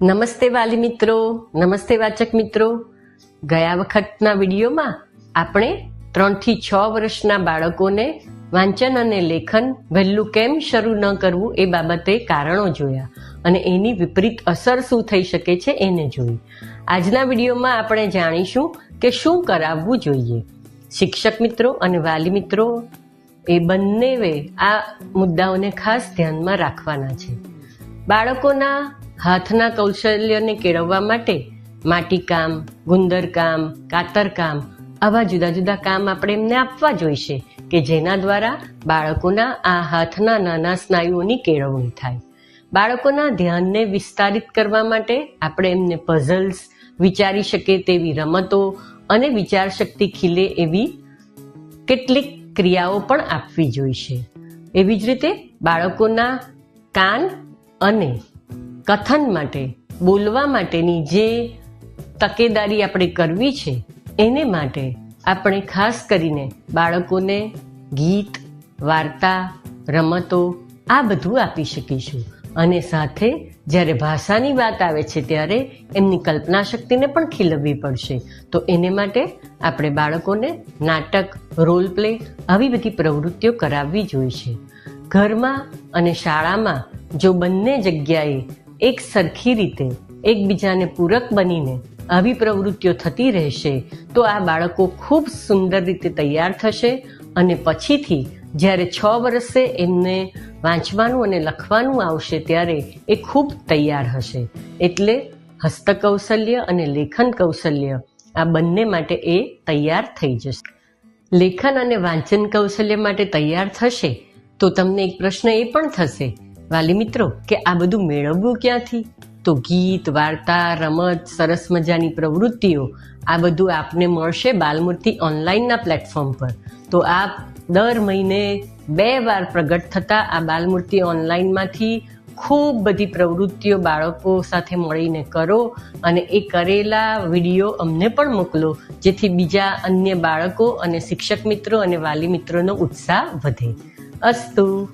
નમસ્તે વાલી મિત્રો, નમસ્તે વાચક મિત્રો. ગયા વખતના વિડીયોમાં આપણે ત્રણથી છ વર્ષના બાળકોને વાંચન અને લેખન વહેલું કેમ શરૂ ન કરવું એ બાબતે કારણો જોયા અને એની વિપરીત અસર શું થઈ શકે છે એને જોઈ. આજના વિડીયોમાં આપણે જાણીશું કે શું કરાવવું જોઈએ. શિક્ષક મિત્રો અને વાલી મિત્રો, એ બંને આ મુદ્દાઓને ખાસ ધ્યાનમાં રાખવાના છે. બાળકોના હાથના કૌશલ્યને કેળવવા માટે માટીકામ, ગુંદરકામ, કાતરકામ આવા જુદા જુદા કામ આપણે એમને આપવા જોઈશે કે જેના દ્વારા બાળકોના આ હાથના નાના સ્નાયુઓની કેળવણી થાય. બાળકોના ધ્યાનને વિસ્તારિત કરવા માટે આપણે એમને પઝલ્સ વિચારી શકે તેવી રમતો અને વિચાર શક્તિ ખીલે એવી કેટલીક ક્રિયાઓ પણ આપવી જોઈશે. એવી જ રીતે બાળકોના કાન અને કથન માટે, બોલવા માટેની જે તકેદારી આપણે કરવી છે, એને માટે આપણે ખાસ કરીને બાળકોને ગીત, વાર્તા, રમતો, આ બધું આપી શકીશું. અને સાથે જ્યારે ભાષાની વાત આવે છે ત્યારે એમની કલ્પના શક્તિને પણ ખીલવવી પડશે. તો એને માટે આપણે બાળકોને નાટક રોલ પ્લે આવી બધી પ્રવૃત્તિઓ કરાવવી જોઈએ છે. ઘરમાં અને શાળામાં જો બંને જગ્યાએ એક સરખી રીતે એકબીજાને પૂરક બનીને આવી પ્રવૃત્તિઓ થતી રહેશે, તો આ બાળકો ખૂબ સુંદર રીતે તૈયાર થશે અને પછીથી જ્યારે છ વર્ષે એમને વાંચવાનું અને લખવાનું આવશે ત્યારે એ ખૂબ તૈયાર હશે. એટલે હસ્તકૌશલ્ય અને લેખન કૌશલ્ય આ બંને માટે એ તૈયાર થઈ જશે. લેખન અને વાંચન કૌશલ્ય માટે તૈયાર થશે? તો તમને એક પ્રશ્ન એ પણ થશે વાલી મિત્રો, કે આ બધું મેળવવું ક્યાંથી? તો ગીત, વાર્તા, રમત, સરસ મજાની પ્રવૃત્તિઓ, આ બધું આપને મળશે બાલમૂર્તિ ઓનલાઈનના પ્લેટફોર્મ પર. તો આપ દર મહિને બે વાર પ્રગટ થતા આ બાલમૂર્તિ ઓનલાઈનમાંથી ખૂબ બધી પ્રવૃત્તિઓ બાળકો સાથે મળીને કરો અને એ કરેલા વીડિયો અમને પણ મોકલો, જેથી બીજા અન્ય બાળકો અને શિક્ષક મિત્રો અને વાલી મિત્રોનો ઉત્સાહ વધે. અસ્તુ!